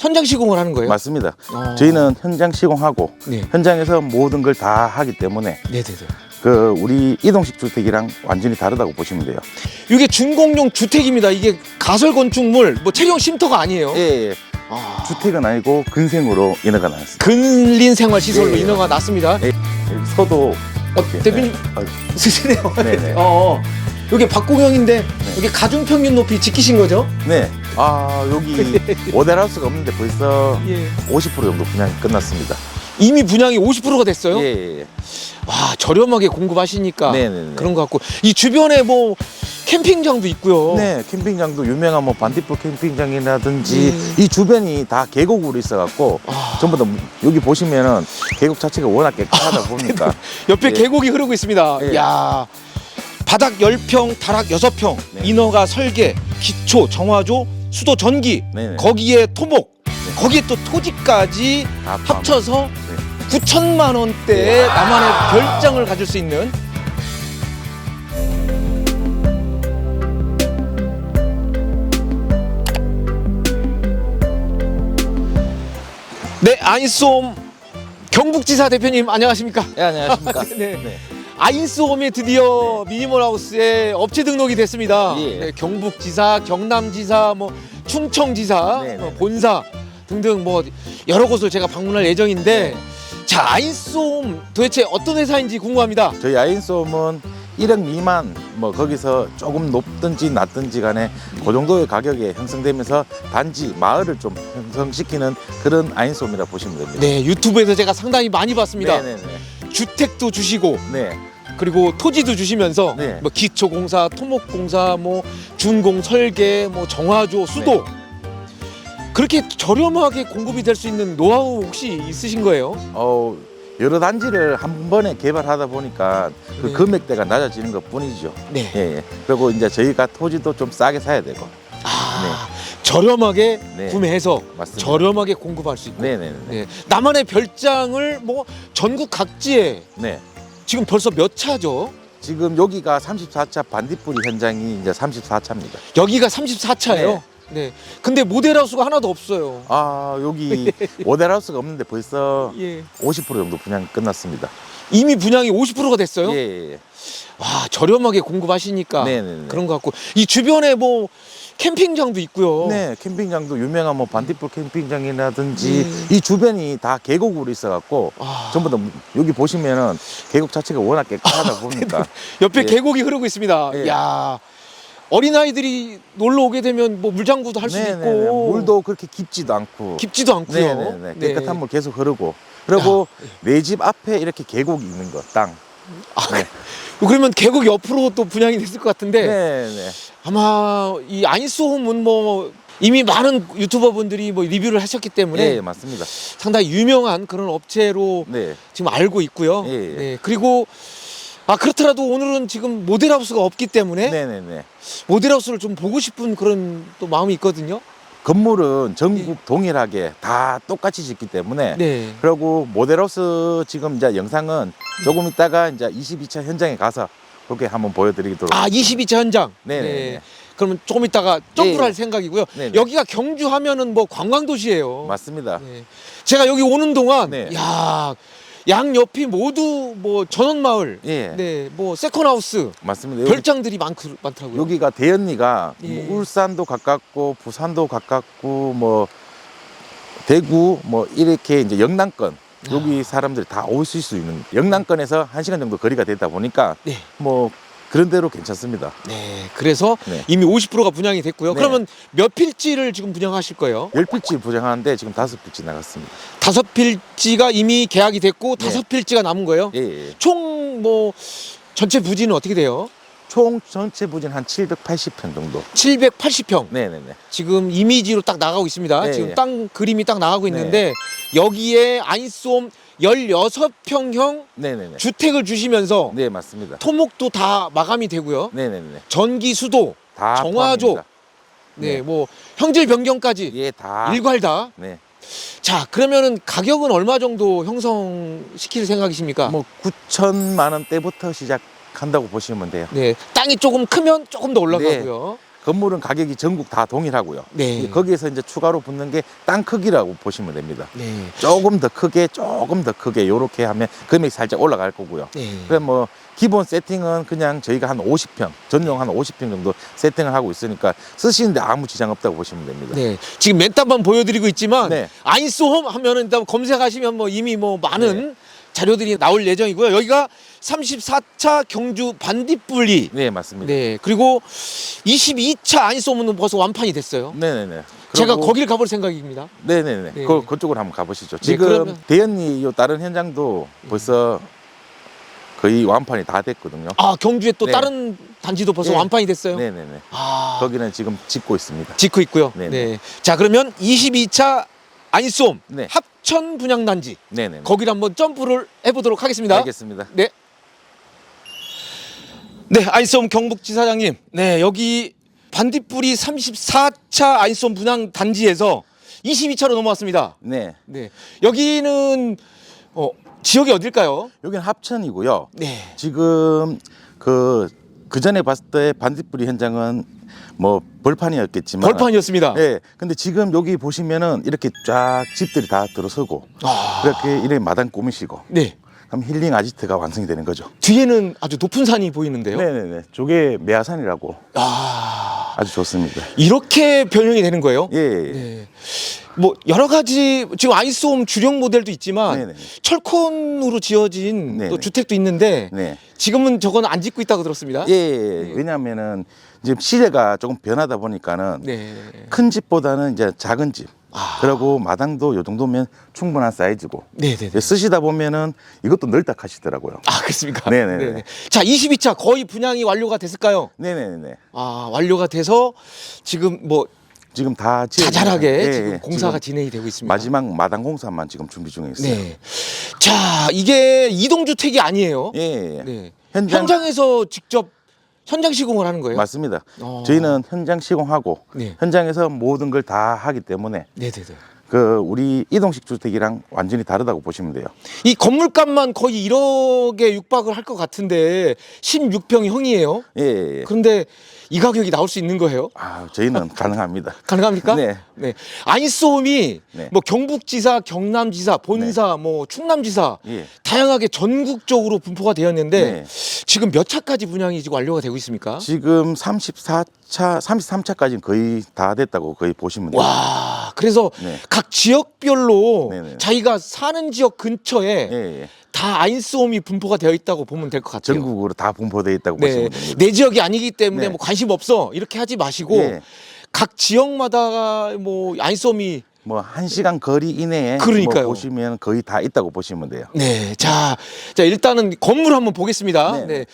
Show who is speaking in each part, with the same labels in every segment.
Speaker 1: 현장 시공을 하는 거예요?
Speaker 2: 맞습니다.
Speaker 1: 어.
Speaker 2: 저희는 현장 시공하고
Speaker 1: 네.
Speaker 2: 현장에서 모든 걸 다 하기 때문에
Speaker 1: 네 네 네.
Speaker 2: 그 우리 이동식 주택이랑 완전히 다르다고 보시면 돼요.
Speaker 1: 이게 준공용 주택입니다. 이게 가설 건축물, 뭐 체형 쉼터가 아니에요.
Speaker 2: 예, 예.
Speaker 1: 아,
Speaker 2: 주택은 아니고 근생으로 인허가 나왔습니다.
Speaker 1: 근린 생활 시설로
Speaker 2: 예, 예.
Speaker 1: 인허가 났습니다.
Speaker 2: 예, 서도
Speaker 1: 어, 대표님
Speaker 2: 네.
Speaker 1: 쓰시네요.
Speaker 2: 네 네.
Speaker 1: 어, 어. 이게 박공영인데 이게 가중 평균 높이 지키신 거죠?
Speaker 2: 네. 아 여기 모델하우스가 없는데 벌써
Speaker 1: 예.
Speaker 2: 50% 정도 분양이 끝났습니다.
Speaker 1: 이미 분양이 50%가 됐어요.
Speaker 2: 예, 예, 예.
Speaker 1: 와 저렴하게 공급하시니까
Speaker 2: 네네네.
Speaker 1: 그런 것 같고 이 주변에 뭐 캠핑장도 있고요.
Speaker 2: 네, 캠핑장도 유명한 뭐 반딧불 캠핑장이라든지
Speaker 1: 음.
Speaker 2: 이 주변이 다 계곡으로 있어갖고
Speaker 1: 아,
Speaker 2: 전부 다 여기 보시면은 계곡 자체가 워낙 깨끗하다 보니까
Speaker 1: 옆에
Speaker 2: 예.
Speaker 1: 계곡이 흐르고 있습니다.
Speaker 2: 예.
Speaker 1: 야 바닥 10평, 다락 6평,
Speaker 2: 네.
Speaker 1: 인허가 설계, 기초, 정화조, 수도 전기,
Speaker 2: 네네.
Speaker 1: 거기에 토목, 거기에 또 토지까지
Speaker 2: 다 포함.
Speaker 1: 합쳐서
Speaker 2: 네.
Speaker 1: 9천만 원대의 나만의 별장을 가질 수 있는 네 아인스홈 경북지사 대표님 안녕하십니까?
Speaker 2: 예, 안녕하십니까.
Speaker 1: 네.
Speaker 2: 네.
Speaker 1: 아인스홈이 드디어 미니멀 하우스에 업체 등록이 됐습니다.
Speaker 2: 예.
Speaker 1: 네, 경북지사, 경남지사, 뭐 충청지사,
Speaker 2: 네, 네,
Speaker 1: 뭐
Speaker 2: 네.
Speaker 1: 본사 등등 뭐 여러 곳을 제가 방문할 예정인데 자 아인스홈 도대체 어떤 회사인지 궁금합니다.
Speaker 2: 저희 아인솜은 1억 미만 뭐 거기서 조금 높든지 낮든지 간에 그 정도의 가격에 형성되면서 단지 마을을 좀 형성시키는 그런 아인솜이라 보시면 됩니다.
Speaker 1: 네 유튜브에서 제가 상당히 많이 봤습니다.
Speaker 2: 네네네.
Speaker 1: 주택도 주시고
Speaker 2: 네.
Speaker 1: 그리고 토지도 주시면서
Speaker 2: 네.
Speaker 1: 뭐 기초공사, 토목공사, 뭐 준공 설계, 뭐 정화조, 수도
Speaker 2: 네.
Speaker 1: 그렇게 저렴하게 공급이 될 수 있는 노하우 혹시 있으신 거예요?
Speaker 2: 어, 여러 단지를 한 번에 개발하다 보니까 그
Speaker 1: 네.
Speaker 2: 금액대가 낮아지는 것 뿐이죠.
Speaker 1: 네.
Speaker 2: 예, 예. 그리고 이제 저희가 토지도 좀 싸게 사야 되고.
Speaker 1: 아, 저렴하게
Speaker 2: 네.
Speaker 1: 구매해서
Speaker 2: 맞습니다.
Speaker 1: 저렴하게 공급할 수 있고.
Speaker 2: 네네네.
Speaker 1: 네. 나만의 별장을 뭐 전국 각지에
Speaker 2: 네.
Speaker 1: 지금 벌써 몇 차죠?
Speaker 2: 지금 여기가 34차 반딧불이 현장이 이제 34차입니다.
Speaker 1: 여기가 34차예요. 네. 근데 모델하우스가 하나도 없어요.
Speaker 2: 아, 여기 모델하우스가 없는데 벌써
Speaker 1: 예.
Speaker 2: 50% 정도 분양이 끝났습니다.
Speaker 1: 이미 분양이 50%가 됐어요.
Speaker 2: 예, 예, 예.
Speaker 1: 와, 저렴하게 공급하시니까
Speaker 2: 네네네.
Speaker 1: 그런 것 같고 이 주변에 뭐 캠핑장도 있고요.
Speaker 2: 네, 캠핑장도 유명한 뭐 반딧불 캠핑장이라든지
Speaker 1: 음.
Speaker 2: 이 주변이 다 계곡으로 있어갖고
Speaker 1: 아,
Speaker 2: 전부 다 여기 보시면은 계곡 자체가 워낙 깨끗하다 보니까
Speaker 1: 옆에
Speaker 2: 예.
Speaker 1: 계곡이 흐르고 있습니다.
Speaker 2: 예.
Speaker 1: 야. 어린아이들이 놀러 오게 되면 뭐 물장구도 할 수도
Speaker 2: 네네네.
Speaker 1: 있고
Speaker 2: 물도 그렇게 깊지도 않고
Speaker 1: 깊지도 않고요.
Speaker 2: 네네네.
Speaker 1: 네.
Speaker 2: 깨끗한 물 계속 흐르고 그리고 내 집 앞에 이렇게 계곡이 있는 거 땅.
Speaker 1: 아,
Speaker 2: 네.
Speaker 1: 그러면 계곡 옆으로 또 분양이 됐을 것 같은데
Speaker 2: 네네.
Speaker 1: 아마 이 아인스홈은 뭐 이미 많은 유튜버 분들이 뭐 리뷰를 하셨기 때문에
Speaker 2: 네, 맞습니다.
Speaker 1: 상당히 유명한 그런 업체로
Speaker 2: 네.
Speaker 1: 지금 알고 있고요.
Speaker 2: 예, 예.
Speaker 1: 네, 그리고 아 그렇더라도 오늘은 지금 모델하우스가 없기 때문에
Speaker 2: 네네네.
Speaker 1: 모델하우스를 좀 보고 싶은 그런 또 마음이 있거든요.
Speaker 2: 건물은 전국 동일하게 다 똑같이 짓기 때문에
Speaker 1: 네.
Speaker 2: 그리고 모델하우스 지금 이제 영상은 조금 있다가 이제 22차 현장에 가서 그렇게 한번 보여드리도록.
Speaker 1: 아 22차 현장.
Speaker 2: 네네.
Speaker 1: 그러면 조금 있다가 점프를
Speaker 2: 예.
Speaker 1: 할 생각이고요.
Speaker 2: 네네.
Speaker 1: 여기가 경주 하면은 뭐 관광 도시예요.
Speaker 2: 맞습니다.
Speaker 1: 네. 제가 여기 오는 동안
Speaker 2: 네.
Speaker 1: 야, 양 옆이 모두 뭐 전원 마을,
Speaker 2: 예.
Speaker 1: 네, 뭐 세컨하우스,
Speaker 2: 맞습니다. 여기,
Speaker 1: 별장들이 많, 많더라고요.
Speaker 2: 여기가 대연리가
Speaker 1: 예.
Speaker 2: 뭐 울산도 가깝고 부산도 가깝고 뭐 대구 뭐 이렇게 이제 영남권
Speaker 1: 아.
Speaker 2: 여기 사람들이 다 오실 수 있는 영남권에서 한 시간 정도 거리가 되다 보니까
Speaker 1: 네.
Speaker 2: 뭐 그런 대로 괜찮습니다.
Speaker 1: 네, 그래서
Speaker 2: 네.
Speaker 1: 이미 50%가 분양이 됐고요.
Speaker 2: 네.
Speaker 1: 그러면 몇 필지를 지금 분양하실 거예요?
Speaker 2: 열 필지 부정하는데 지금 다섯 필지 나갔습니다.
Speaker 1: 다섯 필지가 이미 계약이 됐고
Speaker 2: 네.
Speaker 1: 다섯 필지가 남은 거예요.
Speaker 2: 예, 예.
Speaker 1: 총 뭐 전체 부지는 어떻게 돼요?
Speaker 2: 총 전체 부진 한 780평 정도.
Speaker 1: 780평.
Speaker 2: 네네네.
Speaker 1: 지금 이미지로 딱 나가고 있습니다.
Speaker 2: 네,
Speaker 1: 지금
Speaker 2: 네.
Speaker 1: 땅 그림이 딱 나가고 있는데 여기에 아인솜 16평형
Speaker 2: 네네네.
Speaker 1: 주택을 주시면서
Speaker 2: 네 맞습니다.
Speaker 1: 토목도 다 마감이 되고요.
Speaker 2: 네네네.
Speaker 1: 전기 수도
Speaker 2: 다
Speaker 1: 정화조.
Speaker 2: 포함입니다.
Speaker 1: 네,
Speaker 2: 네.
Speaker 1: 뭐 형질 변경까지
Speaker 2: 예, 다.
Speaker 1: 일괄 다.
Speaker 2: 네.
Speaker 1: 자, 그러면은 가격은 얼마 정도 형성시킬 생각이십니까?
Speaker 2: 뭐 9천만 원대부터 시작 한다고 보시면 돼요.
Speaker 1: 네, 땅이 조금 크면 조금 더 올라가고요.
Speaker 2: 건물은 가격이 전국 다 동일하고요.
Speaker 1: 네.
Speaker 2: 거기에서 이제 추가로 붙는 게 땅 크기라고 보시면 됩니다.
Speaker 1: 네.
Speaker 2: 조금 더 크게, 조금 더 크게 요렇게 하면 금액이 살짝 올라갈 거고요.
Speaker 1: 네.
Speaker 2: 그래 뭐 기본 세팅은 그냥 저희가 한 50평, 전용 한 50평 정도 세팅을 하고 있으니까 쓰시는데 아무 지장 없다고 보시면 됩니다.
Speaker 1: 네. 지금 맨땅만 보여드리고 있지만
Speaker 2: 네.
Speaker 1: 아인스홈 하면은 일단 검색하시면 뭐 이미 뭐 많은 자료들이 나올 예정이고요. 여기가 34차 경주 반딧불리.
Speaker 2: 네, 맞습니다.
Speaker 1: 네. 그리고 22차 아인스홈은 벌써 완판이 됐어요.
Speaker 2: 네네네.
Speaker 1: 제가
Speaker 2: 그리고-
Speaker 1: 거기를 가볼 생각입니다.
Speaker 2: 네네네.
Speaker 1: 네.
Speaker 2: 그, 그쪽으로 한번 가보시죠.
Speaker 1: 네,
Speaker 2: 지금
Speaker 1: 그러면-
Speaker 2: 대연리 요 다른 현장도 벌써 거의 완판이 다 됐거든요.
Speaker 1: 아 경주에 또
Speaker 2: 네.
Speaker 1: 다른 단지도 벌써
Speaker 2: 네.
Speaker 1: 완판이 됐어요.
Speaker 2: 네네네.
Speaker 1: 아
Speaker 2: 거기는 지금 짓고 있습니다.
Speaker 1: 짓고 있고요. 네.
Speaker 2: 네 네.
Speaker 1: 자 그러면 22차 아인스홈
Speaker 2: 네.
Speaker 1: 합천 분양 단지
Speaker 2: 네네.
Speaker 1: 거기를 한번 점프를 해보도록 하겠습니다.
Speaker 2: 알겠습니다.
Speaker 1: 네. 네, 아이썸 경북지사장님. 네, 여기 반딧불이 34차 아이썸 분양 단지에서 22차로 넘어왔습니다.
Speaker 2: 네.
Speaker 1: 네. 여기는 어, 지역이 어딜까요?
Speaker 2: 여기는 합천이고요.
Speaker 1: 네.
Speaker 2: 지금 그, 그 전에 봤을 때 반딧불이 현장은 뭐 벌판이었겠지만.
Speaker 1: 벌판이었습니다.
Speaker 2: 네. 근데 지금 여기 보시면은 이렇게 쫙 집들이 다 들어서고
Speaker 1: 아.
Speaker 2: 이렇게 이렇게 마당 꾸미시고
Speaker 1: 네.
Speaker 2: 그럼 힐링 아지트가 완성이 되는 거죠.
Speaker 1: 뒤에는 아주 높은 산이 보이는데요.
Speaker 2: 네네네. 저게 매화산이라고
Speaker 1: 아.
Speaker 2: 아주 좋습니다.
Speaker 1: 이렇게 변형이 되는 거예요?
Speaker 2: 예. 예.
Speaker 1: 네. 뭐 여러 가지 지금 아이스홈 주력 모델도 있지만
Speaker 2: 네네.
Speaker 1: 철콘으로 지어진
Speaker 2: 네네.
Speaker 1: 또 주택도 있는데
Speaker 2: 네.
Speaker 1: 지금은 저건 안 짓고 있다고 들었습니다.
Speaker 2: 예, 예. 왜냐하면은 이제 시대가 조금 변하다 보니까는
Speaker 1: 네.
Speaker 2: 큰 집보다는 이제 작은 집.
Speaker 1: 아.
Speaker 2: 그리고 마당도 요 정도면 충분한 사이즈고
Speaker 1: 네, 네, 네.
Speaker 2: 이제 쓰시다 보면은 이것도 넓다 하시더라고요.
Speaker 1: 아, 그렇습니까?
Speaker 2: 네네네.
Speaker 1: 자, 22차 거의 분양이 완료가 됐을까요?
Speaker 2: 네네네.
Speaker 1: 아, 완료가 돼서 지금 뭐
Speaker 2: 지금 다 지어
Speaker 1: 자잘하게
Speaker 2: 예,
Speaker 1: 지금
Speaker 2: 예.
Speaker 1: 공사가
Speaker 2: 지금
Speaker 1: 진행이 되고 있습니다.
Speaker 2: 마지막 마당 공사만 지금 준비 중에 있어요.
Speaker 1: 네. 자, 이게 이동 주택이 아니에요.
Speaker 2: 예, 예. 예.
Speaker 1: 네.
Speaker 2: 현장
Speaker 1: 현장 에서 직접 현장 시공을 하는 거예요?
Speaker 2: 맞습니다.
Speaker 1: 어.
Speaker 2: 저희는 현장 시공하고
Speaker 1: 네.
Speaker 2: 현장에서 모든 걸 다 하기 때문에
Speaker 1: 네, 네, 네.
Speaker 2: 그 우리 이동식 주택이랑 완전히 다르다고 보시면 돼요.
Speaker 1: 이 건물값만 거의 1억에 육박을 할 것 같은데 16평이 형이에요.
Speaker 2: 예, 예, 예.
Speaker 1: 그런데 이 가격이 나올 수 있는 거예요?
Speaker 2: 아, 저희는 가능합니다.
Speaker 1: 가능합니까?
Speaker 2: 네.
Speaker 1: 네. 아인스홈이
Speaker 2: 네.
Speaker 1: 뭐 경북지사, 경남지사, 본사, 뭐 충남지사
Speaker 2: 예.
Speaker 1: 다양하게 전국적으로 분포가 되었는데
Speaker 2: 네.
Speaker 1: 지금 몇 차까지 분양이 지금 완료가 되고 있습니까?
Speaker 2: 지금 34차, 33차까지는 거의 다 됐다고 거의 보시면 돼요.
Speaker 1: 와, 그래서
Speaker 2: 네.
Speaker 1: 각 지역별로
Speaker 2: 네네.
Speaker 1: 자기가 사는 지역 근처에
Speaker 2: 예, 예.
Speaker 1: 다 아인스홈이 분포가 되어 있다고 보면 될 것 같아요.
Speaker 2: 전국으로 다 분포되어 있다고
Speaker 1: 네,
Speaker 2: 보시면 됩니다.
Speaker 1: 내 지역이 아니기 때문에
Speaker 2: 네.
Speaker 1: 뭐 관심 없어 이렇게 하지 마시고
Speaker 2: 예.
Speaker 1: 각 지역마다 뭐 아인스홈이
Speaker 2: 뭐 한 시간 거리 이내에
Speaker 1: 그러니까요.
Speaker 2: 뭐 보시면 거의 다 있다고 보시면 돼요.
Speaker 1: 네, 자, 자 일단은 건물 한번 보겠습니다. 네.
Speaker 2: 네.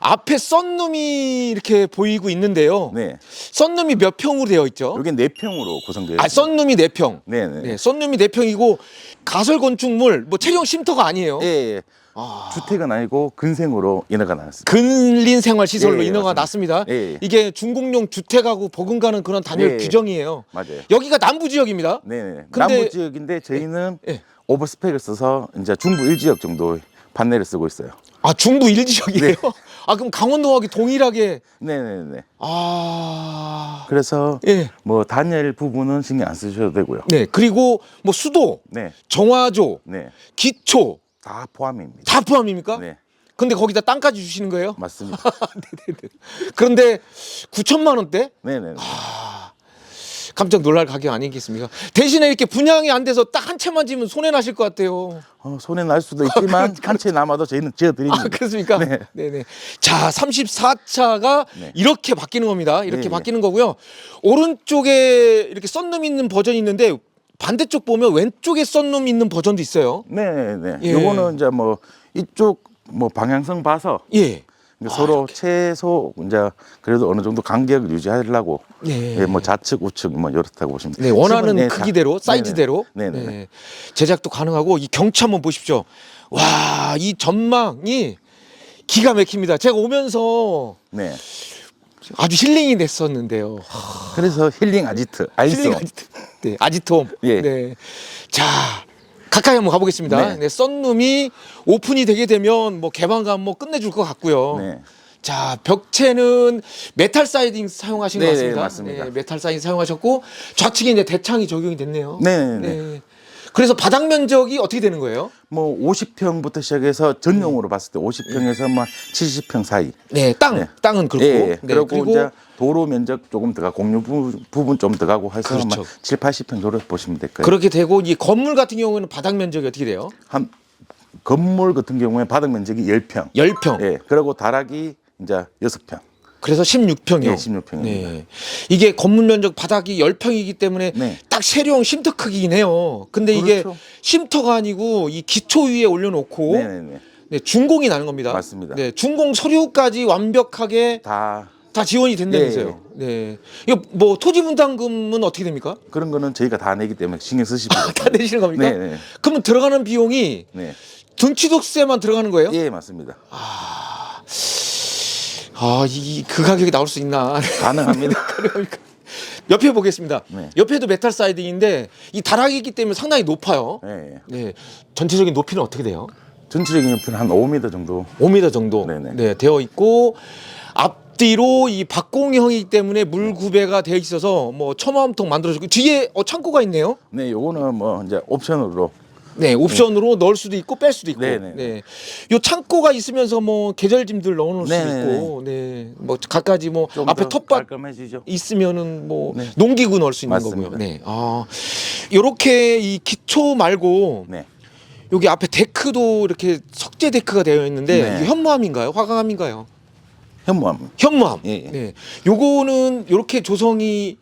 Speaker 1: 앞에 썬룸이 이렇게 보이고 있는데요.
Speaker 2: 네.
Speaker 1: 썬룸이 몇 평으로 되어 있죠?
Speaker 2: 여기 네 평으로 구성되어
Speaker 1: 아,
Speaker 2: 있습니다.
Speaker 1: 썬룸이 네 평.
Speaker 2: 네, 네.
Speaker 1: 네, 썬룸이 네 평이고 가설 건축물 뭐 체형 쉼터가 아니에요.
Speaker 2: 예, 예.
Speaker 1: 아,
Speaker 2: 주택은 아니고 근생으로 인허가 나왔습니다.
Speaker 1: 근린 생활 시설로
Speaker 2: 예, 예,
Speaker 1: 인허가
Speaker 2: 맞습니다.
Speaker 1: 났습니다.
Speaker 2: 예, 예.
Speaker 1: 이게 중공용 주택하고 버금가는 그런 단열
Speaker 2: 예, 예.
Speaker 1: 규정이에요.
Speaker 2: 맞아요.
Speaker 1: 여기가 남부 지역입니다.
Speaker 2: 네, 네.
Speaker 1: 근데-
Speaker 2: 남부 지역인데 저희는
Speaker 1: 예.
Speaker 2: 오버스펙을 써서 이제 중부 1지역 정도 판넬을 쓰고 있어요.
Speaker 1: 아 중부 일 지역이에요.
Speaker 2: 네.
Speaker 1: 아 그럼 강원도하고 동일하게
Speaker 2: 네, 네, 네.
Speaker 1: 아
Speaker 2: 그래서
Speaker 1: 예.
Speaker 2: 뭐 단열 부분은 신경 안 쓰셔도 되고요.
Speaker 1: 네 그리고 뭐 수도,
Speaker 2: 네,
Speaker 1: 정화조,
Speaker 2: 네.
Speaker 1: 기초
Speaker 2: 다 포함입니다.
Speaker 1: 다 포함입니까?
Speaker 2: 네,
Speaker 1: 근데 거기다 땅까지 주시는 거예요?
Speaker 2: 맞습니다.
Speaker 1: 그런데 9천만 원대?
Speaker 2: 네, 네. 네.
Speaker 1: 깜짝 놀랄 가격 아니겠습니까? 대신에 이렇게 분양이 안 돼서 딱 한 채만 지면 손해 나실 것 같아요.
Speaker 2: 어, 손에 날 수도 있지만 한 채 남아도 저희는 지어드립니다.
Speaker 1: 아, 그렇습니까?
Speaker 2: 네.
Speaker 1: 네네. 자, 34차가
Speaker 2: 네.
Speaker 1: 이렇게 바뀌는 겁니다. 이렇게
Speaker 2: 네, 네.
Speaker 1: 바뀌는 거고요. 오른쪽에 이렇게 썬룸 있는 버전이 있는데 반대쪽 보면 왼쪽에 썬룸 있는 버전도 있어요.
Speaker 2: 네, 네.
Speaker 1: 예.
Speaker 2: 요거는 이제 뭐 이쪽 뭐 방향성 봐서
Speaker 1: 예.
Speaker 2: 이제
Speaker 1: 아,
Speaker 2: 서로 최소 이제 그래도 어느 정도 간격을 유지하려고
Speaker 1: 네.
Speaker 2: 예, 뭐 좌측 우측 뭐 이렇다고 보시면
Speaker 1: 네, 원하는
Speaker 2: 집은, 네, 다-
Speaker 1: 크기대로, 사이즈대로
Speaker 2: 네, 네. 네.
Speaker 1: 네, 제작도 가능하고 이 경치 한번 보십시오. 와, 이 전망이 기가 막힙니다. 제가 오면서
Speaker 2: 네.
Speaker 1: 아주 힐링이 됐었는데요.
Speaker 2: 그래서 힐링 아지트 아이스
Speaker 1: 힐링 아지트. 네, 아지트홈.
Speaker 2: 예.
Speaker 1: 네. 자, 가까이 한번 가보겠습니다.
Speaker 2: 네.
Speaker 1: 네. 썬룸이 오픈이 되게 되면 뭐 개방감 뭐 끝내줄 것 같고요.
Speaker 2: 네.
Speaker 1: 자, 벽체는 메탈 사이딩 사용하신 것
Speaker 2: 네,
Speaker 1: 같습니다.
Speaker 2: 네, 맞습니다.
Speaker 1: 네, 메탈 사이딩 사용하셨고 좌측에 이제 대창이 적용이 됐네요.
Speaker 2: 네, 네.
Speaker 1: 그래서 바닥 면적이 어떻게 되는 거예요?
Speaker 2: 뭐 50평부터 시작해서 전용으로 봤을 때 50평에서 뭐 70평 사이.
Speaker 1: 네, 땅,
Speaker 2: 네.
Speaker 1: 땅은 그렇고.
Speaker 2: 예, 예.
Speaker 1: 네,
Speaker 2: 그리고,
Speaker 1: 그리고
Speaker 2: 이제 도로 면적 조금 들어가 공유 부, 부분 좀 들어가고 해서
Speaker 1: 그렇죠.
Speaker 2: 한 7, 80평 정도 보시면 될 거예요.
Speaker 1: 그렇게 되고 이 건물 같은 경우에는 바닥 면적이 어떻게 돼요?
Speaker 2: 한 건물 같은 경우에 바닥 면적이 10평.
Speaker 1: 10평.
Speaker 2: 예. 그리고 다락이 이제 6평.
Speaker 1: 그래서 16평이요.
Speaker 2: 예, 16평입니다.
Speaker 1: 네. 이게 건물 면적 바닥이 10평이기 때문에
Speaker 2: 네.
Speaker 1: 딱 세령 쉼터 크기긴 해요. 근데 이게
Speaker 2: 그렇죠.
Speaker 1: 쉼터가 아니고 이 기초 위에 올려놓고
Speaker 2: 네, 네, 네.
Speaker 1: 네, 준공이 나는 겁니다.
Speaker 2: 맞습니다.
Speaker 1: 네, 준공 서류까지 완벽하게
Speaker 2: 다
Speaker 1: 다 지원이 된다면서요. 네. 이거 뭐 토지 분담금은 어떻게 됩니까?
Speaker 2: 그런 거는 저희가 다 내기 때문에 신경 쓰시면
Speaker 1: 아, 다 내시는 겁니까?
Speaker 2: 네, 네.
Speaker 1: 그러면 들어가는 비용이
Speaker 2: 네.
Speaker 1: 등취득세만 들어가는 거예요?
Speaker 2: 예, 맞습니다.
Speaker 1: 아, 이 그 가격이 나올 수 있나?
Speaker 2: 가능합니다.
Speaker 1: 그러니까 옆에 보겠습니다.
Speaker 2: 네.
Speaker 1: 옆에도 메탈 사이딩인데 이 다락이 있기 때문에 상당히 높아요.
Speaker 2: 예. 예.
Speaker 1: 네. 전체적인 높이는 어떻게 돼요?
Speaker 2: 전체적인 옆에는 한 5m 정도.
Speaker 1: 5m 정도
Speaker 2: 네네.
Speaker 1: 네, 되어 있고 앞뒤로 이 박공형이기 때문에 물 구배가 되어 있어서 뭐 첨화음통 만들어지고 뒤에 어, 창고가 있네요.
Speaker 2: 네, 요거는 뭐 이제 옵션으로
Speaker 1: 네, 옵션으로 넣을 수도 있고 뺄 수도 있고.
Speaker 2: 네 네.
Speaker 1: 네. 요 창고가 있으면서 뭐 계절짐들 넣어 놓을 수도
Speaker 2: 네네네.
Speaker 1: 있고. 네. 뭐 갖가지 뭐
Speaker 2: 좀
Speaker 1: 앞에
Speaker 2: 더
Speaker 1: 텃밭
Speaker 2: 깔끔해지죠.
Speaker 1: 있으면은 뭐
Speaker 2: 네.
Speaker 1: 농기구 넣을 수 있는
Speaker 2: 맞습니다.
Speaker 1: 거고요. 네. 아. 요렇게 이 기초 말고
Speaker 2: 네.
Speaker 1: 여기 앞에 데크도 이렇게 석재 데크가 되어 있는데
Speaker 2: 네.
Speaker 1: 이게 현무암인가요? 화강암인가요?
Speaker 2: 현무암.
Speaker 1: 현무암.
Speaker 2: 예, 예.
Speaker 1: 네. 요거는 요렇게 조성이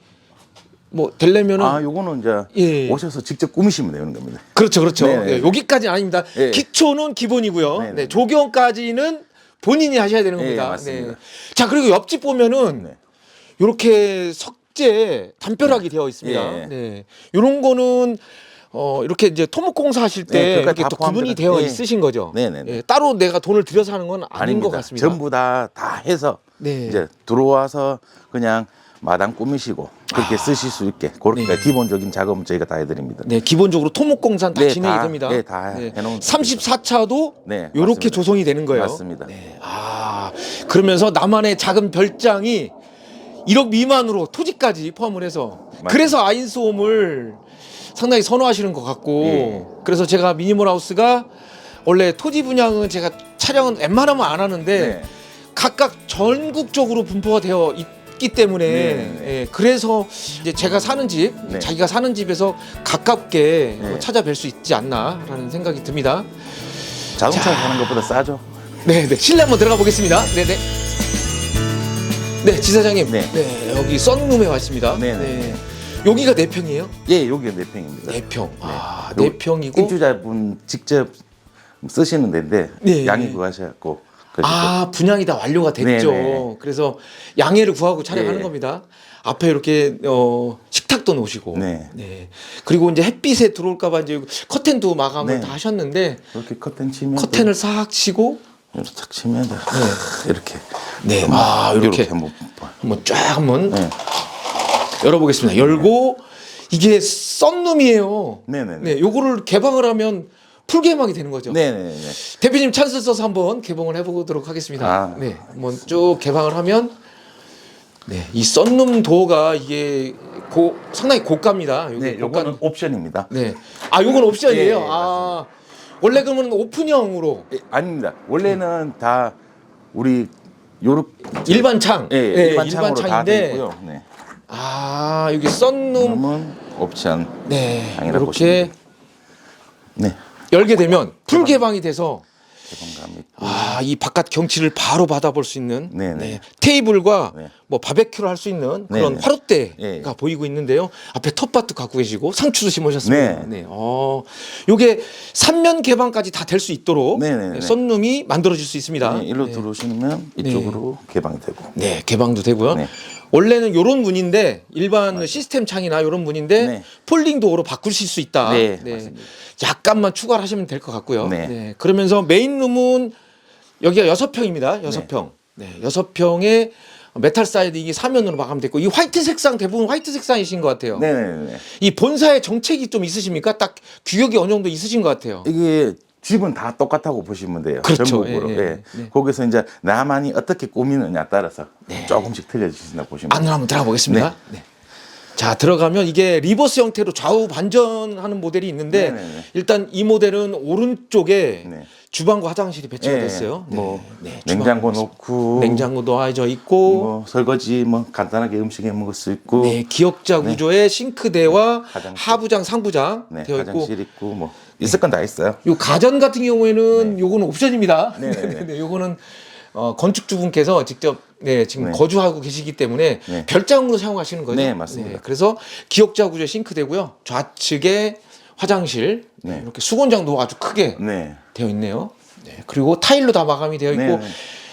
Speaker 1: 뭐 되려면은
Speaker 2: 아, 요거는 이제
Speaker 1: 예.
Speaker 2: 오셔서 직접 꾸미시면 되는 겁니다.
Speaker 1: 그렇죠, 그렇죠.
Speaker 2: 네, 네.
Speaker 1: 예, 여기까지는 아닙니다.
Speaker 2: 예.
Speaker 1: 기초는 기본이고요.
Speaker 2: 네,
Speaker 1: 네,
Speaker 2: 네.
Speaker 1: 조경까지는 본인이 하셔야 되는
Speaker 2: 예,
Speaker 1: 겁니다.
Speaker 2: 맞습니다.
Speaker 1: 자, 그리고 옆집 보면은
Speaker 2: 네.
Speaker 1: 요렇게 석재 담벼락이 되어 있습니다.
Speaker 2: 예.
Speaker 1: 네. 요런 거는 어 이렇게 이제 토목공사 하실 때
Speaker 2: 네,
Speaker 1: 이렇게 다또 구분이 되어
Speaker 2: 예.
Speaker 1: 있으신 거죠.
Speaker 2: 네, 네, 네.
Speaker 1: 예, 따로 내가 돈을 들여서 하는 건 아닌
Speaker 2: 아닙니다.
Speaker 1: 것 같습니다.
Speaker 2: 전부 다 다 해서
Speaker 1: 네.
Speaker 2: 이제 들어와서 그냥 마당 꾸미시고 그렇게 쓰실 수 있게 그렇게
Speaker 1: 네.
Speaker 2: 기본적인 작업은 저희가 다 해드립니다.
Speaker 1: 네, 기본적으로 토목공사는 다
Speaker 2: 네,
Speaker 1: 진행이
Speaker 2: 다,
Speaker 1: 됩니다.
Speaker 2: 네, 다 해놓은
Speaker 1: 34차도
Speaker 2: 네,
Speaker 1: 요렇게
Speaker 2: 맞습니다.
Speaker 1: 조성이 되는 거예요.
Speaker 2: 맞습니다.
Speaker 1: 네. 아, 그러면서 나만의 작은 별장이 1억 미만으로 토지까지 포함을 해서
Speaker 2: 맞습니다.
Speaker 1: 그래서 아인소홈을 상당히 선호하시는 것 같고
Speaker 2: 예.
Speaker 1: 그래서 제가 미니멀 하우스가 원래 토지 분양은 제가 촬영은 웬만하면 안 하는데
Speaker 2: 네.
Speaker 1: 각각 전국적으로 분포가 되어 있 기 때문에
Speaker 2: 네.
Speaker 1: 예, 그래서 이제 제가 사는 집,
Speaker 2: 네.
Speaker 1: 자기가 사는 집에서 가깝게
Speaker 2: 네.
Speaker 1: 찾아뵐 수 있지 않나라는 생각이 듭니다.
Speaker 2: 자동차
Speaker 1: 자.
Speaker 2: 사는 것보다 싸죠.
Speaker 1: 네, 네. 실내 한번 들어가 보겠습니다. 네, 네. 네, 지사장님. 네.
Speaker 2: 네.
Speaker 1: 여기 썬룸에 왔습니다.
Speaker 2: 네, 네.
Speaker 1: 여기가 네 평이에요?
Speaker 2: 예, 여기 네 평입니다.
Speaker 1: 네 평. 아, 요네 평이고.
Speaker 2: 입주자분 직접 쓰시는 데인데
Speaker 1: 네.
Speaker 2: 양해 구하셔갖고 그래서
Speaker 1: 아, 분양이 다 완료가 됐죠.
Speaker 2: 네, 네.
Speaker 1: 그래서 양해를 구하고 촬영하는
Speaker 2: 네.
Speaker 1: 겁니다. 앞에 이렇게 어, 식탁도 놓으시고.
Speaker 2: 네.
Speaker 1: 그리고 이제 햇빛에 들어올까봐 이제 커튼도 마감을
Speaker 2: 네.
Speaker 1: 다 하셨는데
Speaker 2: 이렇게 커튼 치면
Speaker 1: 커튼을 싹 치고
Speaker 2: 이렇게 탁 치면 네. 이렇게
Speaker 1: 네. 아, 이렇게
Speaker 2: 한번 봐.
Speaker 1: 한번 쫙 한번
Speaker 2: 네.
Speaker 1: 열어보겠습니다. 열고 이게 썬룸이에요.
Speaker 2: 네네네.
Speaker 1: 네, 요거를 개방을 하면 풀 개방이 되는 거죠.
Speaker 2: 네네네.
Speaker 1: 대표님 찬스 써서 한번 개봉을 해보도록 하겠습니다.
Speaker 2: 아.
Speaker 1: 네, 한번 쭉 개방을 하면 네, 이 썬룸 도어가 이게 고, 상당히 고가입니다. 여기
Speaker 2: 네,
Speaker 1: 고가.
Speaker 2: 요거는 옵션입니다.
Speaker 1: 네, 아 요건 옵션이에요.
Speaker 2: 예, 예,
Speaker 1: 아 원래 그러면 오픈형으로
Speaker 2: 예, 아닙니다. 원래는 다 우리 요렇게
Speaker 1: 일반 창,
Speaker 2: 예,
Speaker 1: 네,
Speaker 2: 일반 창으로 다
Speaker 1: 창인데
Speaker 2: 돼 있고요. 네.
Speaker 1: 아 여기 썬룸
Speaker 2: 그러면 옵션.
Speaker 1: 네
Speaker 2: 보시면
Speaker 1: 이렇게
Speaker 2: 됩니다. 네.
Speaker 1: 열게 되면 풀 개방이 돼서
Speaker 2: 개방감 있고.
Speaker 1: 아, 이 바깥 경치를 바로 받아볼 수 있는
Speaker 2: 네네.
Speaker 1: 네, 테이블과
Speaker 2: 네.
Speaker 1: 뭐 바베큐를 할 수 있는 그런
Speaker 2: 네네.
Speaker 1: 화롯대가
Speaker 2: 예.
Speaker 1: 보이고 있는데요. 앞에 텃밭도 갖고 계시고 상추도 심으셨습니다.
Speaker 2: 네.
Speaker 1: 네. 어, 요게 삼면 개방까지 다 될 수 있도록
Speaker 2: 네네네.
Speaker 1: 네, 썬룸이 만들어질 수 있습니다.
Speaker 2: 네, 일로
Speaker 1: 네.
Speaker 2: 들어오시면 이쪽으로 개방이 되고.
Speaker 1: 네, 개방도 되고요.
Speaker 2: 네.
Speaker 1: 원래는 요런 문인데 일반 시스템 창이나 요런 문인데
Speaker 2: 네.
Speaker 1: 폴딩 도어로 바꾸실 수 있다.
Speaker 2: 네, 맞습니다.
Speaker 1: 약간만 추가를 하시면 될 것 같고요.
Speaker 2: 네.
Speaker 1: 그러면서 메인 룸은 여기가 여섯 평입니다. 여섯 평. 네, 여섯 평에 메탈 사이딩이 사면으로 마감됐고 이 화이트 색상 대부분 화이트 색상이신 것 같아요.
Speaker 2: 네네네.
Speaker 1: 이 본사의 정책이 좀 있으십니까? 딱 규격이 어느 정도 있으신 것 같아요.
Speaker 2: 이게 집은 다 똑같다고 보시면 돼요.
Speaker 1: 그렇죠.
Speaker 2: 전국으로.
Speaker 1: 예,
Speaker 2: 예,
Speaker 1: 예, 네.
Speaker 2: 거기서 이제 나만이 어떻게 꾸미느냐 따라서 조금씩 틀려지신다 보시면 돼요.
Speaker 1: 안으로 한번 들어가 보겠습니다. 네. 자 들어가면 이게 리버스 형태로 좌우 반전하는 모델이 있는데
Speaker 2: 네네네.
Speaker 1: 일단 이 모델은 오른쪽에
Speaker 2: 네.
Speaker 1: 주방과 화장실이 배치가
Speaker 2: 예,
Speaker 1: 됐어요. 뭐
Speaker 2: 네. 냉장고 놓고
Speaker 1: 냉장고도 놓아져 있고
Speaker 2: 뭐 설거지 뭐 간단하게 음식 해 먹을 수 있고
Speaker 1: 네, 기역자 구조의 싱크대와
Speaker 2: 화장실.
Speaker 1: 하부장, 상부장
Speaker 2: 네,
Speaker 1: 되어 있고
Speaker 2: 화장실 있고 뭐 있을 건 다 있어요.
Speaker 1: 요 가전 같은 경우에는 요거는 옵션입니다.
Speaker 2: 네. 네네네.
Speaker 1: 네, 요거는 어, 건축주분께서 직접 네, 지금
Speaker 2: 네.
Speaker 1: 거주하고 계시기 때문에
Speaker 2: 네.
Speaker 1: 별장으로 사용하시는 거죠.
Speaker 2: 네, 맞습니다.
Speaker 1: 그래서 기역자 구조 싱크대고요. 좌측에 화장실
Speaker 2: 네.
Speaker 1: 이렇게 수건장도 아주 크게
Speaker 2: 네.
Speaker 1: 되어 있네요. 네, 그리고 타일로 다 마감이 되어 있고
Speaker 2: 네, 네.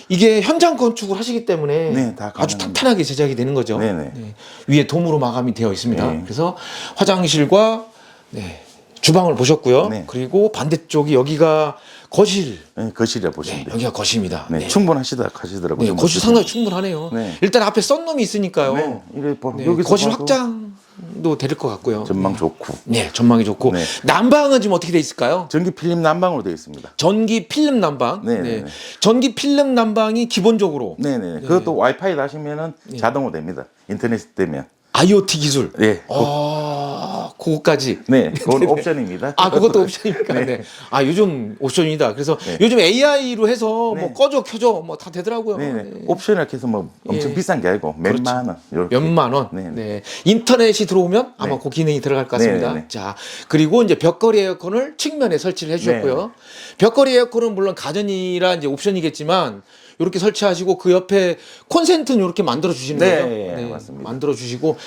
Speaker 1: 이게 현장 건축을 하시기 때문에
Speaker 2: 네, 다
Speaker 1: 아주
Speaker 2: 가능합니다.
Speaker 1: 탄탄하게 제작이 되는 거죠.
Speaker 2: 네, 네.
Speaker 1: 위에 돔으로 마감이 되어 있습니다.
Speaker 2: 네.
Speaker 1: 그래서 화장실과 네, 주방을 보셨고요.
Speaker 2: 네.
Speaker 1: 그리고 반대쪽이 여기가 거실.
Speaker 2: 네, 거실이라 보시면
Speaker 1: 네,
Speaker 2: 돼요.
Speaker 1: 여기가 거실입니다.
Speaker 2: 네,
Speaker 1: 네.
Speaker 2: 충분하시다 하시더라고요.
Speaker 1: 네, 거실 상당히 충분하네요.
Speaker 2: 네.
Speaker 1: 일단 앞에 썬룸이 있으니까요.
Speaker 2: 네, 이래 보
Speaker 1: 네,
Speaker 2: 여기서
Speaker 1: 거실
Speaker 2: 봐도
Speaker 1: 확장 도 될 것 같고요.
Speaker 2: 전망 좋고
Speaker 1: 네, 전망이 좋고
Speaker 2: 네.
Speaker 1: 난방은 지금 어떻게 돼 있을까요?
Speaker 2: 전기 필름 난방으로 되어 있습니다.
Speaker 1: 전기 필름 난방.
Speaker 2: 네, 네, 네.
Speaker 1: 전기 필름 난방이 기본적으로
Speaker 2: 네, 네. 그것도 와이파이 다시면은 자동으로 됩니다. 인터넷 되면.
Speaker 1: IoT 기술.
Speaker 2: 네.
Speaker 1: 아, 그거까지.
Speaker 2: 네, 그건 옵션입니다.
Speaker 1: 아, 그것도 옵션입니까? 네.
Speaker 2: 네.
Speaker 1: 아, 요즘 옵션이다. 그래서
Speaker 2: 네.
Speaker 1: 요즘 AI로 해서 뭐
Speaker 2: 네.
Speaker 1: 꺼져, 켜져, 뭐 다 되더라고요.
Speaker 2: 네, 네.
Speaker 1: 네.
Speaker 2: 옵션을 해서 뭐 엄청
Speaker 1: 예.
Speaker 2: 비싼 게 아니고 몇만 원. 요렇게.
Speaker 1: 몇만 원. 네.
Speaker 2: 네.
Speaker 1: 인터넷이 들어오면 아마
Speaker 2: 네.
Speaker 1: 그 기능이 들어갈 것 같습니다.
Speaker 2: 네, 네, 네.
Speaker 1: 자, 그리고 이제 벽걸이 에어컨을 측면에 설치를 해주셨고요.
Speaker 2: 네,
Speaker 1: 벽걸이 에어컨은 물론 가전이라 이제 옵션이겠지만 이렇게 설치하시고 그 옆에 콘센트는 이렇게 만들어 주시는
Speaker 2: 네,
Speaker 1: 거죠.
Speaker 2: 맞습니다.
Speaker 1: 만들어 주시고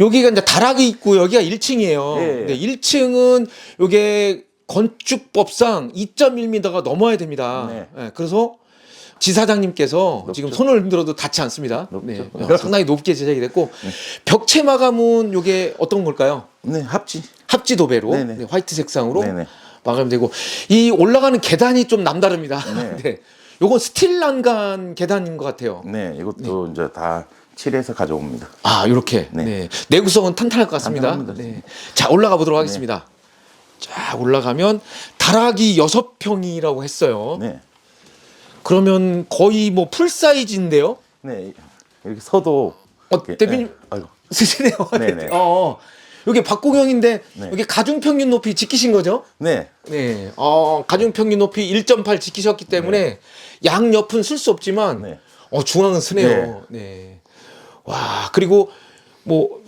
Speaker 1: 여기가 이제 다락이 있고 여기가 1층이에요.
Speaker 2: 네.
Speaker 1: 네, 1층은 요게 건축법상 2.1m가 넘어야 됩니다.
Speaker 2: 네.
Speaker 1: 네, 그래서 지사장님께서
Speaker 2: 높죠.
Speaker 1: 지금 손을 흔들어도 닿지 않습니다.
Speaker 2: 높죠.
Speaker 1: 네, 어, 상당히 높게 제작이 됐고 벽체 마감은 요게 어떤 걸까요?
Speaker 2: 네, 합지.
Speaker 1: 합지 도배로
Speaker 2: 네 네.
Speaker 1: 네, 화이트 색상으로
Speaker 2: 네 네.
Speaker 1: 마감되고 이 올라가는 계단이 좀 남다릅니다.
Speaker 2: 네.
Speaker 1: 네. 요건 스틸 난간 계단인 것 같아요.
Speaker 2: 네, 이것도 이제 다 칠해서 가져옵니다.
Speaker 1: 아, 이렇게. 네.
Speaker 2: 네.
Speaker 1: 내구성은 탄탄할 것 같습니다.
Speaker 2: 탄탄합니다.
Speaker 1: 네. 자, 올라가 보도록 하겠습니다. 자, 올라가면 다락이 여섯 평이라고 했어요.
Speaker 2: 네.
Speaker 1: 그러면 거의 뭐 풀 사이즈인데요.
Speaker 2: 네. 이렇게 서도
Speaker 1: 어,
Speaker 2: 이렇게,
Speaker 1: 대표님
Speaker 2: 네. 아이고.
Speaker 1: 쓰시네요.
Speaker 2: 네 네.
Speaker 1: 어, 어. 여기 박공영인데
Speaker 2: 네.
Speaker 1: 여기 가중 평균 높이 지키신 거죠?
Speaker 2: 네.
Speaker 1: 네. 어, 가중 평균 높이 1.8 지키셨기 때문에 양 옆은 쓸 수 없지만
Speaker 2: 네.
Speaker 1: 어, 중앙은 쓰네요. 네. 와, 그리고 뭐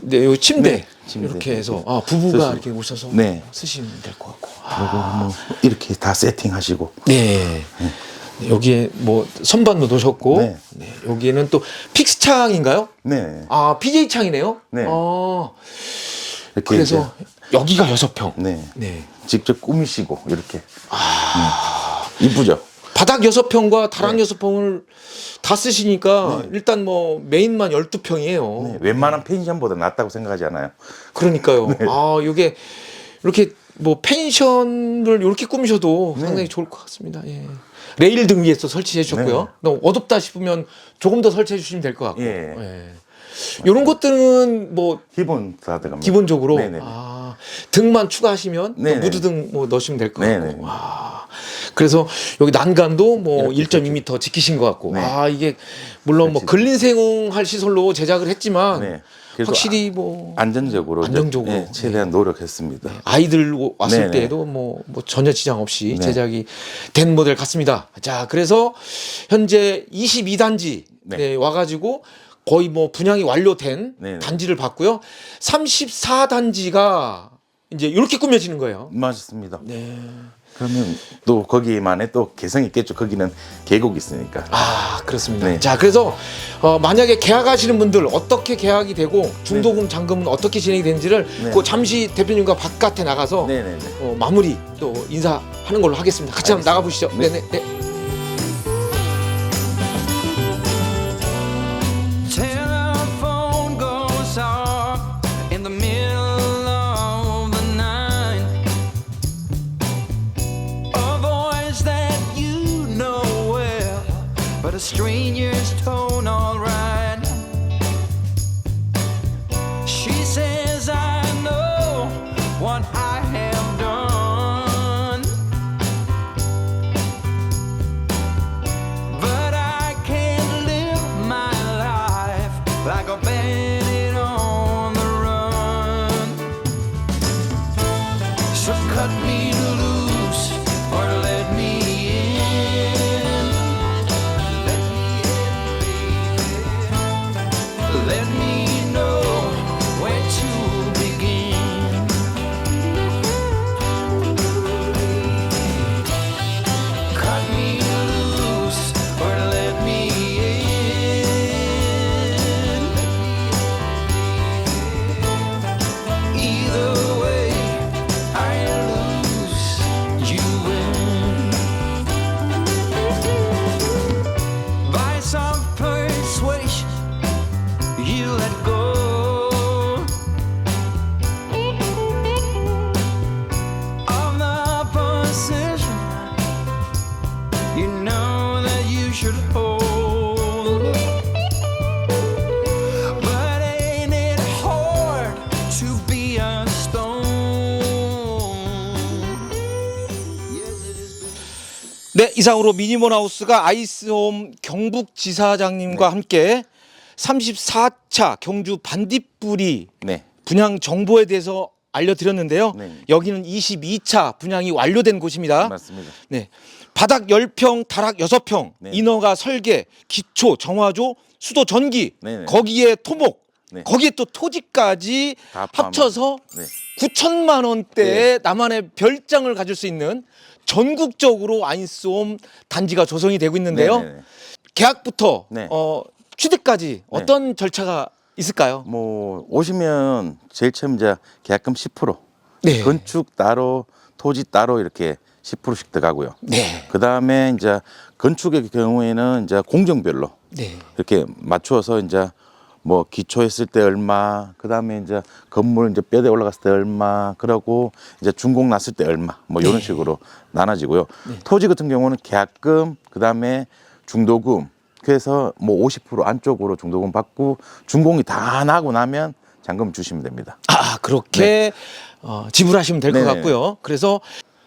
Speaker 1: 네, 요 침대,
Speaker 2: 네, 침대.
Speaker 1: 이렇게 해서 아, 부부가
Speaker 2: 쓰시고.
Speaker 1: 이렇게 오셔서
Speaker 2: 네.
Speaker 1: 쓰시면 될 것 같고.
Speaker 2: 그리고 뭐 이렇게 다 세팅하시고
Speaker 1: 네. 네, 여기에 뭐 선반도 놓으셨고
Speaker 2: 네.
Speaker 1: 네, 여기에는 또 픽스 창인가요?
Speaker 2: 네.
Speaker 1: 아, PJ 창이네요.
Speaker 2: 네.
Speaker 1: 어,
Speaker 2: 이렇게
Speaker 1: 그래서 여기가 여섯 평.
Speaker 2: 이제, 네.
Speaker 1: 네.
Speaker 2: 직접 꾸미시고 이렇게
Speaker 1: 아.
Speaker 2: 네. 이쁘죠?
Speaker 1: 바닥 여섯 평과 다락
Speaker 2: 네.
Speaker 1: 여섯 평을 다 쓰시니까 일단 뭐 메인만 열두 평이에요.
Speaker 2: 네. 웬만한 펜션보다 낫다고 생각하지 않아요?
Speaker 1: 그러니까요.
Speaker 2: 네.
Speaker 1: 아, 이게 이렇게 뭐 펜션을 이렇게 꾸미셔도
Speaker 2: 네.
Speaker 1: 상당히 좋을 것 같습니다. 예. 레일 등 위에서 설치해 주셨고요.
Speaker 2: 네.
Speaker 1: 너무 어둡다 싶으면 조금 더 설치해 주시면 될 것 같고.
Speaker 2: 예.
Speaker 1: 예. 이런 것들은 뭐
Speaker 2: 기본 다 들어갑니다.
Speaker 1: 기본적으로
Speaker 2: 네네.
Speaker 1: 아, 등만 추가하시면 또
Speaker 2: 네네.
Speaker 1: 무드 등 뭐 넣으시면 될 것. 같고. 와. 그래서 여기 난간도 뭐
Speaker 2: 이렇게
Speaker 1: 1.2m 지키신 것 같고.
Speaker 2: 네.
Speaker 1: 아, 이게 물론 뭐
Speaker 2: 그렇지.
Speaker 1: 근린 생활 시설로 제작을 했지만
Speaker 2: 네. 그래도
Speaker 1: 확실히 뭐
Speaker 2: 안정적으로 이제,
Speaker 1: 안정적으로.
Speaker 2: 네, 최대한 노력했습니다.
Speaker 1: 아이들 오- 왔을
Speaker 2: 네네.
Speaker 1: 때에도 뭐, 뭐 전혀 지장 없이
Speaker 2: 네.
Speaker 1: 제작이 된 모델 같습니다. 자, 그래서 현재 22단지
Speaker 2: 네.
Speaker 1: 네, 와가지고 거의 뭐 분양이 완료된
Speaker 2: 네네.
Speaker 1: 단지를 봤고요. 34단지가 이제 이렇게 꾸며지는 거예요.
Speaker 2: 맞습니다.
Speaker 1: 네.
Speaker 2: 그러면 또 거기만의 또 개성이 있겠죠. 거기는 계곡이 있으니까.
Speaker 1: 아 그렇습니다.
Speaker 2: 네.
Speaker 1: 자 그래서 어, 만약에 계약하시는 분들 어떻게 계약이 되고 중도금 잔금은 어떻게 진행이 되는지를
Speaker 2: 네.
Speaker 1: 그 잠시 대표님과 바깥에 나가서
Speaker 2: 네네네.
Speaker 1: 어, 마무리 또 인사하는 걸로 하겠습니다. 같이 한번
Speaker 2: 알겠습니다.
Speaker 1: 나가 보시죠.
Speaker 2: 네.
Speaker 1: 네. 네, 이상으로 미니몬하우스가 아이스홈 경북 지사장님과 함께 34차 경주 반딧불이
Speaker 2: 네.
Speaker 1: 분양 정보에 대해서 알려드렸는데요.
Speaker 2: 네.
Speaker 1: 여기는 22차 분양이 완료된 곳입니다.
Speaker 2: 맞습니다.
Speaker 1: 네. 바닥 10평, 다락 6평,
Speaker 2: 네.
Speaker 1: 인허가 설계, 기초, 정화조, 수도 전기,
Speaker 2: 네, 네.
Speaker 1: 거기에 토목,
Speaker 2: 네.
Speaker 1: 거기에 또 토지까지
Speaker 2: 다 포함-
Speaker 1: 합쳐서
Speaker 2: 네.
Speaker 1: 9천만 원대의 나만의 별장을 가질 수 있는 전국적으로 아인스홈 단지가 조성이 되고 있는데요.
Speaker 2: 네, 네, 네.
Speaker 1: 계약부터
Speaker 2: 네.
Speaker 1: 어, 취득까지 어떤 절차가 있을까요?
Speaker 2: 뭐 오시면 제일 처음 이제 계약금 10%,
Speaker 1: 네.
Speaker 2: 건축 따로, 토지 따로 이렇게 10%씩 들어가고요.
Speaker 1: 네.
Speaker 2: 그 다음에 이제 건축의 경우에는 이제 공정별로
Speaker 1: 네.
Speaker 2: 이렇게 맞추어서 이제 뭐 기초했을 때 얼마, 그 다음에 이제 건물 이제 뼈대 올라갔을 때 얼마, 그러고 이제 준공 났을 때 얼마, 뭐 이런
Speaker 1: 네.
Speaker 2: 식으로 나눠지고요. 토지 같은 경우는 계약금, 그 다음에 중도금, 그래서 뭐 50% 안쪽으로 중도금 받고 준공이 다 나고 나면 잔금 주시면 됩니다.
Speaker 1: 아 그렇게 어, 지불하시면 될것
Speaker 2: 네.
Speaker 1: 같고요. 그래서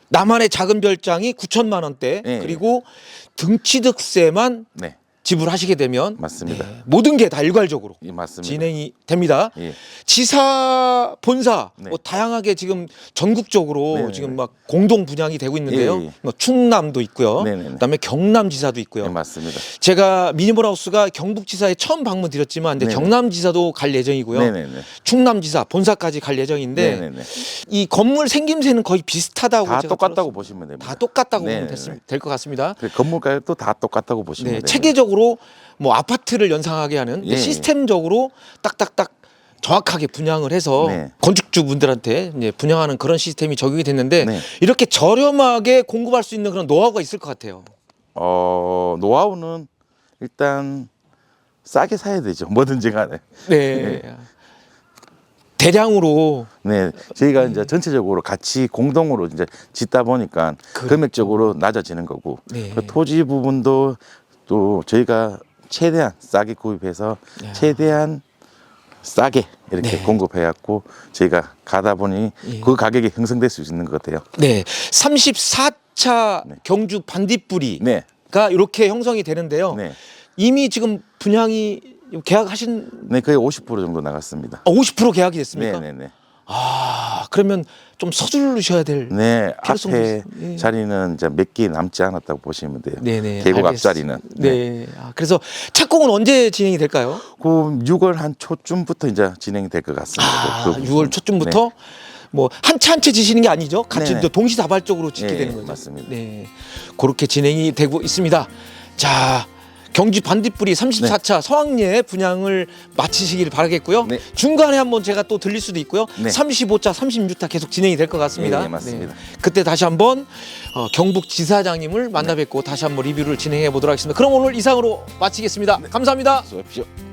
Speaker 1: 나만의 작은 별장이 9천만 원대
Speaker 2: 네.
Speaker 1: 그리고 등취득세만
Speaker 2: 네,
Speaker 1: 지불하시게 되면
Speaker 2: 맞습니다.
Speaker 1: 네, 모든 게 다 일괄적으로
Speaker 2: 예, 맞습니다.
Speaker 1: 진행이 됩니다.
Speaker 2: 예.
Speaker 1: 지사 본사
Speaker 2: 네.
Speaker 1: 뭐 다양하게 지금 전국적으로
Speaker 2: 네네네.
Speaker 1: 지금 막 공동 분양이 되고 있는데요.
Speaker 2: 예, 예.
Speaker 1: 뭐 충남도 있고요.
Speaker 2: 네네네.
Speaker 1: 그다음에 경남지사도 있고요.
Speaker 2: 네, 맞습니다.
Speaker 1: 제가 미니몰하우스가 경북지사에 처음 방문 드렸지만 이제
Speaker 2: 네네.
Speaker 1: 경남지사도 갈 예정이고요.
Speaker 2: 네네네.
Speaker 1: 충남지사 본사까지 갈 예정인데
Speaker 2: 네네네.
Speaker 1: 이 건물 생김새는 거의 비슷하다고
Speaker 2: 다
Speaker 1: 제가
Speaker 2: 똑같다고
Speaker 1: 들었습니다.
Speaker 2: 보시면 됩니다.
Speaker 1: 다 똑같다고
Speaker 2: 네네네.
Speaker 1: 보면 될것 같습니다.
Speaker 2: 그 건물 가격도 다 똑같다고 보시면
Speaker 1: 네,
Speaker 2: 됩니다.
Speaker 1: 체계적으로 뭐 아파트를 연상하게 하는
Speaker 2: 예, 예.
Speaker 1: 시스템적으로 딱딱딱 정확하게 분양을 해서
Speaker 2: 네.
Speaker 1: 건축주 분들한테 이제 분양하는 그런 시스템이 적용이 됐는데
Speaker 2: 네.
Speaker 1: 이렇게 저렴하게 공급할 수 있는 그런 노하우가 있을 것 같아요.
Speaker 2: 어 노하우는 일단 싸게 사야 되죠. 뭐든지 간에.
Speaker 1: 네. 대량으로
Speaker 2: 네, 저희가 이제 전체적으로 같이 공동으로 이제 짓다 보니까
Speaker 1: 그렇죠.
Speaker 2: 금액적으로 낮아지는 거고
Speaker 1: 네.
Speaker 2: 그 토지 부분도 또 저희가 최대한 싸게 구입해서
Speaker 1: 야.
Speaker 2: 최대한 싸게 이렇게
Speaker 1: 네.
Speaker 2: 공급해갖고 저희가 가다 보니
Speaker 1: 예.
Speaker 2: 그 가격이 형성될 수 있는 것 같아요.
Speaker 1: 네. 34차
Speaker 2: 네.
Speaker 1: 경주 반딧불이가
Speaker 2: 네,
Speaker 1: 이렇게 형성이 되는데요.
Speaker 2: 네,
Speaker 1: 이미 지금 분양이 계약하신
Speaker 2: 네 거의 50% 정도 나갔습니다.
Speaker 1: 아, 50% 계약이 됐습니까?
Speaker 2: 네, 네, 네.
Speaker 1: 아 그러면 좀 서두르셔야 될.
Speaker 2: 네,
Speaker 1: 필요성도
Speaker 2: 앞에
Speaker 1: 있- 예.
Speaker 2: 자리는 이제 몇 개 남지 않았다고 보시면 돼요.
Speaker 1: 네네.
Speaker 2: 계곡
Speaker 1: 알겠-
Speaker 2: 앞자리는.
Speaker 1: 네. 아, 그래서 착공은 언제 진행이 될까요?
Speaker 2: 그 6월 한 초쯤부터 이제 진행이 될 것 같습니다.
Speaker 1: 아,
Speaker 2: 그 부분.
Speaker 1: 6월 초쯤부터 뭐 한 채 한 채 지시는 게 아니죠. 같이
Speaker 2: 네네.
Speaker 1: 동시다발적으로 짓게
Speaker 2: 네,
Speaker 1: 되는 거죠.
Speaker 2: 맞습니다.
Speaker 1: 네. 그렇게 진행이 되고 있습니다. 자, 경주 반딧불이 34차 서학리에 분양을 마치시길 바라겠고요.
Speaker 2: 네.
Speaker 1: 중간에 한번 제가 또 들릴 수도 있고요.
Speaker 2: 네.
Speaker 1: 35차, 36차 계속 진행이 될 것 같습니다.
Speaker 2: 네, 맞습니다.
Speaker 1: 그때 다시 한번 어, 경북 지사장님을 만나 뵙고 다시 한번 리뷰를 진행해 보도록 하겠습니다. 그럼 오늘 이상으로 마치겠습니다. 감사합니다.
Speaker 2: 수고하십시오.